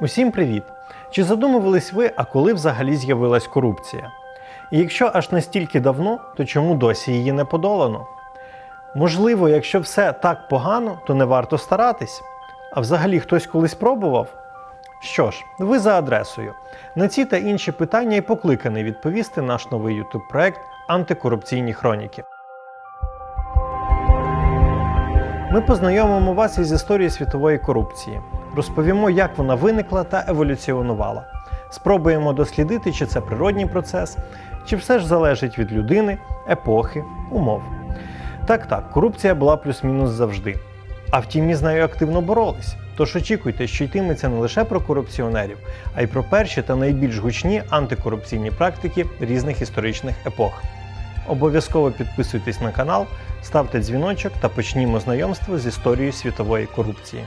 Усім привіт! Чи задумувались ви, а коли взагалі з'явилась корупція? І якщо аж настільки давно, то чому досі її не подолано? Можливо, якщо все так погано, то не варто старатись. А взагалі хтось колись пробував? Що ж, ви за адресою. На ці та інші питання і покликаний відповісти наш новий YouTube проект Антикорупційні хроніки. Ми познайомимо вас із історією світової корупції, розповімо, як вона виникла та еволюціонувала. Спробуємо дослідити, чи це природній процес, чи все ж залежить від людини, епохи, умов. Так, так, корупція була плюс-мінус завжди. А втім, з нею активно боролись. Тож очікуйте, що йтиметься не лише про корупціонерів, а й про перші та найбільш гучні антикорупційні практики різних історичних епох. Обов'язково підписуйтесь на канал, ставте дзвіночок та почнімо знайомство з історією світової корупції.